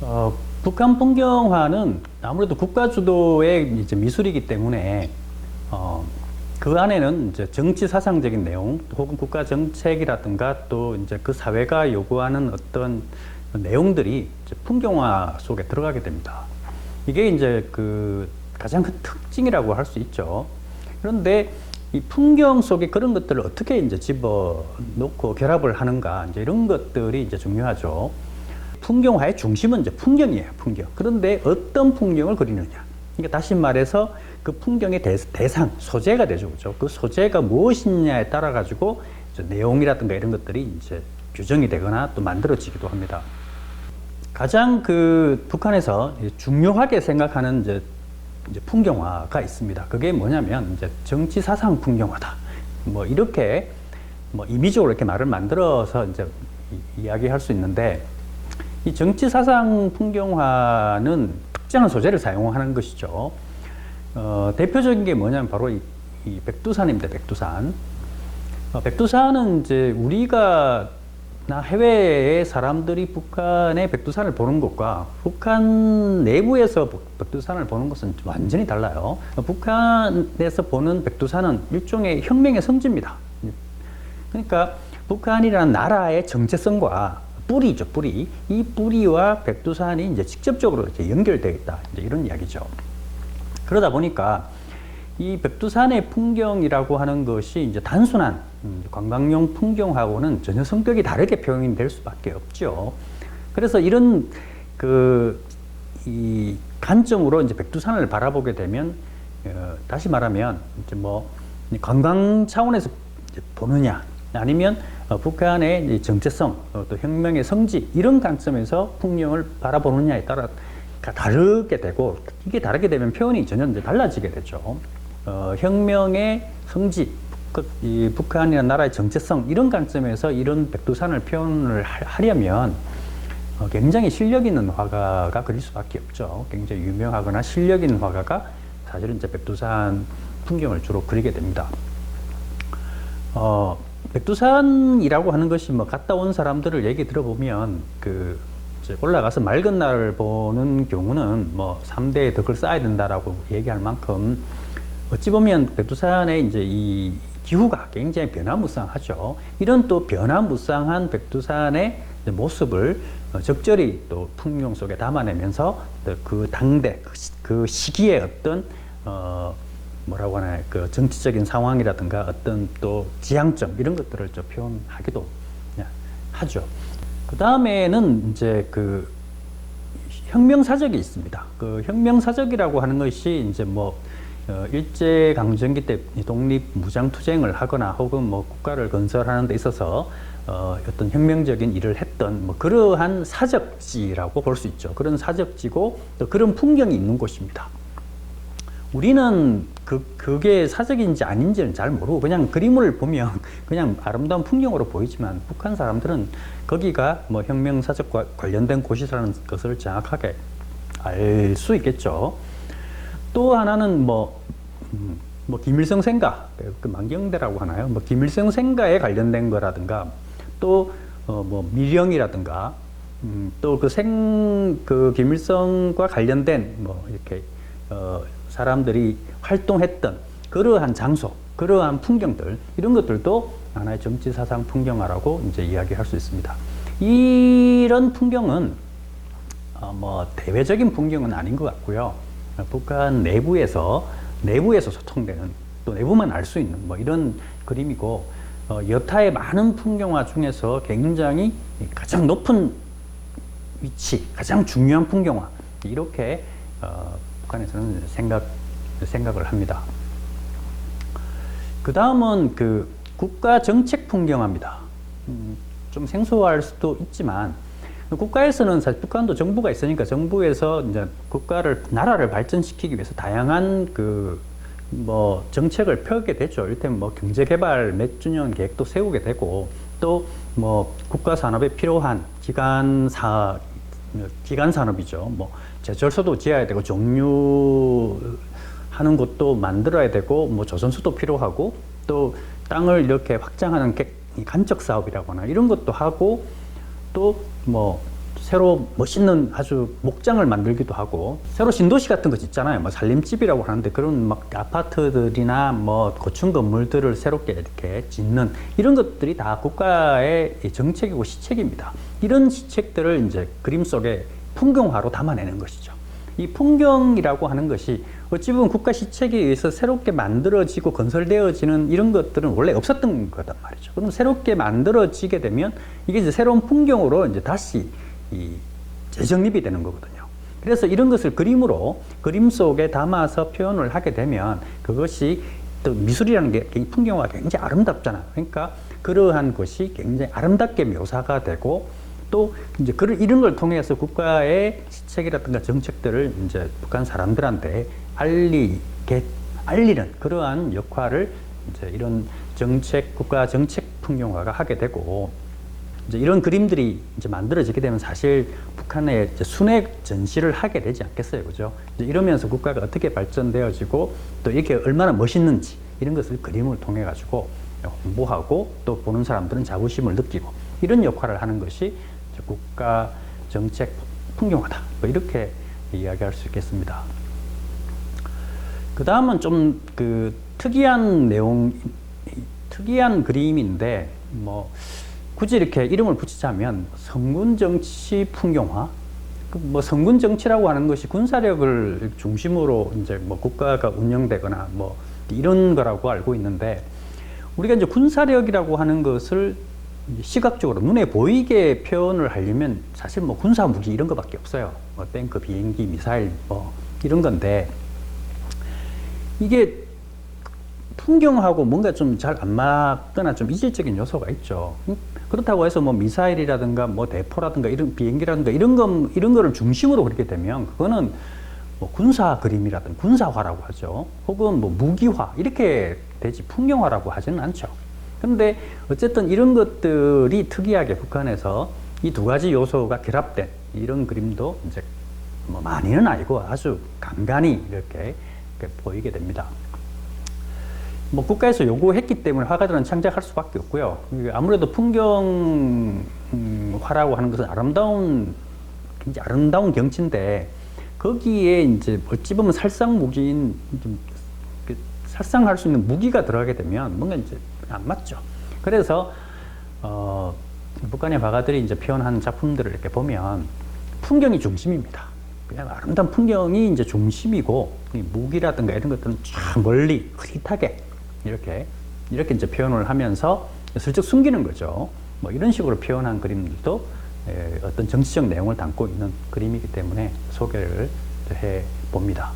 어, 북한 풍경화는 아무래도 국가 주도의 이제 미술이기 때문에 어, 그 안에는 이제 정치 사상적인 내용 혹은 국가 정책이라든가 또 이제 그 사회가 요구하는 어떤 내용들이 풍경화 속에 들어가게 됩니다. 이게 이제 그 가장 큰 특징이라고 할 수 있죠. 그런데 이 풍경 속에 그런 것들을 어떻게 이제 집어 넣고 결합을 하는가 이제 이런 것들이 이제 중요하죠. 풍경화의 중심은 이제 풍경이에요, 풍경. 그런데 어떤 풍경을 그리느냐. 그러니까 다시 말해서 그 풍경의 대, 대상, 소재가 되죠, 그죠? 그 소재가 무엇이냐에 따라 가지고 내용이라든가 이런 것들이 이제 규정이 되거나 또 만들어지기도 합니다. 가장 그 북한에서 중요하게 생각하는 이제, 이제 풍경화가 있습니다. 그게 뭐냐면 이제 정치 사상 풍경화다. 뭐 이렇게 뭐 이미지로 이렇게 말을 만들어서 이제 이- 이야기할 수 있는데 이 정치 사상 풍경화는 특정한 소재를 사용하는 것이죠. 어, 대표적인 게 뭐냐면 바로 이, 이 백두산입니다. 백두산. 어, 백두산은 이제 우리가 나 해외의 사람들이 북한의 백두산을 보는 것과 북한 내부에서 복- 백두산을 보는 것은 완전히 달라요. 어, 북한에서 보는 백두산은 일종의 혁명의 성지입니다. 그러니까 북한이라는 나라의 정체성과 뿌리죠, 뿌리. 이 뿌리와 백두산이 이제 직접적으로 이렇게 연결되어 있다. 이제 이런 이야기죠. 그러다 보니까 이 백두산의 풍경이라고 하는 것이 이제 단순한 음, 관광용 풍경하고는 전혀 성격이 다르게 표현이 될 수밖에 없죠. 그래서 이런 그 이 관점으로 이제 백두산을 바라보게 되면 어, 다시 말하면 이제 뭐 관광 차원에서 보느냐 아니면 어, 북한의 이 정체성 어, 또 혁명의 성지 이런 관점에서 풍경을 바라보느냐에 따라 가- 다르게 되고 이게 다르게 되면 표현이 전혀 달라지게 되죠. 어, 혁명의 성지, 그, 이 북한이라는 나라의 정체성 이런 관점에서 이런 백두산을 표현을 하- 하려면 어, 굉장히 실력 있는 화가가 그릴 수밖에 없죠. 굉장히 유명하거나 실력 있는 화가가 사실은 이제 백두산 풍경을 주로 그리게 됩니다. 어, 백두산이라고 하는 것이 뭐 갔다 온 사람들을 얘기 들어보면 그 올라가서 맑은 날을 보는 경우는 뭐 3대의 덕을 쌓아야 된다라고 얘기할 만큼 어찌 보면 백두산의 이제 이 기후가 굉장히 변화무쌍하죠. 이런 또 변화무쌍한 백두산의 모습을 어, 적절히 또 풍경 속에 담아내면서 또그 당대 그 시- 그 시기의 어떤 어 뭐라고 하나요 그 정치적인 상황이라든가 어떤 또 지향점 이런 것들을 좀 표현하기도 예, 하죠. 그 다음에는 이제 그 혁명사적이 있습니다. 그 혁명사적이라고 하는 것이 이제 뭐 어, 일제 강점기 때 독립 무장 투쟁을 하거나 혹은 뭐 국가를 건설하는 데 있어서 어, 어떤 혁명적인 일을 했던 뭐 그러한 사적지라고 볼 수 있죠. 그런 사적지고 또 그런 풍경이 있는 곳입니다. 우리는 그, 그게 사적인지 아닌지는 잘 모르고 그냥 그림을 보면 그냥 아름다운 풍경으로 보이지만 북한 사람들은 거기가 뭐 혁명 사적과 관련된 곳이라는 것을 정확하게 알 수 있겠죠. 또 하나는 뭐, 음, 뭐 김일성 생가, 그 만경대라고 하나요? 뭐 김일성 생가에 관련된 거라든가 또 어, 뭐 미령이라든가 음, 또그 생, 그 김일성과 관련된 뭐 이렇게 어, 사람들이 활동했던 그러한 장소, 그러한 풍경들 이런 것들도 하나의 정치 사상 풍경화라고 이제 이야기할 수 있습니다. 이런 풍경은 어, 뭐 대외적인 풍경은 아닌 것 같고요. 어, 북한 내부에서 내부에서 소통되는 또 내부만 알 수 있는 뭐 이런 그림이고 어, 여타의 많은 풍경화 중에서 굉장히 가장 높은 위치, 가장 중요한 풍경화 이렇게 어, 북한에서는 생각 생각을 합니다. 그 다음은 그 국가 정책 풍경화입니다. 음, 좀 생소할 수도 있지만 국가에서는 사실 북한도 정부가 있으니까 정부에서 이제 국가를 나라를 발전시키기 위해서 다양한 그 뭐 정책을 펴게 되죠. 이를테면 뭐 경제 개발 몇 주년 계획도 세우게 되고 또 뭐 국가 산업에 필요한 기간 사 기간 산업이죠. 뭐 제철소도 지어야 되고 종류 하는 것도 만들어야 되고 뭐 조선소도 필요하고 또 땅을 이렇게 확장하는 간척 사업이라거나 이런 것도 하고 또 뭐 새로 멋있는 아주 목장을 만들기도 하고 새로 신도시 같은 거 짓잖아요. 뭐 살림집이라고 하는데 그런 막 아파트들이나 뭐 고층 건물들을 새롭게 이렇게 짓는 이런 것들이 다 국가의 이 정책이고 시책입니다. 이런 시책들을 이제 그림 속에 풍경화로 담아내는 것이죠. 이 풍경이라고 하는 것이 어찌 보면 국가 시책에 의해서 새롭게 만들어지고 건설되어지는 이런 것들은 원래 없었던 거단 말이죠. 그럼 새롭게 만들어지게 되면 이게 이제 새로운 풍경으로 이제 다시 이 재정립이 되는 거거든요. 그래서 이런 것을 그림으로 그림 속에 담아서 표현을 하게 되면 그것이 또 미술이라는 게 풍경화가 굉장히 아름답잖아요. 그러니까 그러한 것이 굉장히 아름답게 묘사가 되고 또 이제 그런 이런 걸 통해서 국가의 시책이라든가 정책들을 이제 북한 사람들한테 알리게 알리는 그러한 역할을 이제 이런 정책 국가 정책 풍경화가 하게 되고 이제 이런 그림들이 이제 만들어지게 되면 사실 북한의 순회 전시를 하게 되지 않겠어요, 그죠? 이러면서 국가가 어떻게 발전되어지고 또 이게 얼마나 멋있는지 이런 것을 그림을 통해 가지고 홍보하고 또 보는 사람들은 자부심을 느끼고 이런 역할을 하는 것이 국가 정책 풍경화다. 뭐 이렇게 이야기할 수 있겠습니다. 그 다음은 좀 그 특이한 내용, 특이한 그림인데 뭐 굳이 이렇게 이름을 붙이자면 성군 정치 풍경화. 그뭐 성군 정치라고 하는 것이 군사력을 중심으로 이제 뭐 국가가 운영되거나 뭐 이런 거라고 알고 있는데 우리가 이제 군사력이라고 하는 것을 시각적으로 눈에 보이게 표현을 하려면 사실 뭐 군사 무기 이런 거밖에 없어요. 뭐 탱크, 비행기, 미사일 뭐 이런 건데 이게 풍경하고 뭔가 좀 잘 안 맞거나 좀 이질적인 요소가 있죠. 음, 그렇다고 해서 뭐 미사일이라든가 뭐 대포라든가 이런 비행기라든가 이런 거 이런 거를 중심으로 그렇게 되면 그거는 뭐 군사 그림이라든가 군사화라고 하죠. 혹은 뭐 무기화 이렇게 되지 풍경화라고 하지는 않죠. 근데 어쨌든 이런 것들이 특이하게 북한에서 이 두 가지 요소가 결합된 이런 그림도 이제 뭐 많이는 아니고 아주 간간히 이렇게, 이렇게 보이게 됩니다. 뭐 국가에서 요구했기 때문에 화가들은 창작할 수밖에 없고요. 아무래도 풍경화라고 하는 것은 아름다운 굉장히 아름다운 경치인데 거기에 이제 어찌 보면 살상 무기인 좀그 살상할 수 있는 무기가 들어가게 되면 뭔가 이제 안 맞죠. 그래서 어, 북한의 화가들이 이제 표현한 작품들을 이렇게 보면 풍경이 중심입니다. 그냥 아름다운 풍경이 이제 중심이고 이 무기라든가 이런 것들은 쫙 멀리 흐릿하게 이렇게 이렇게 이제 표현을 하면서 슬쩍 숨기는 거죠. 뭐 이런 식으로 표현한 그림들도 에, 어떤 정치적 내용을 담고 있는 그림이기 때문에 소개를 해 봅니다.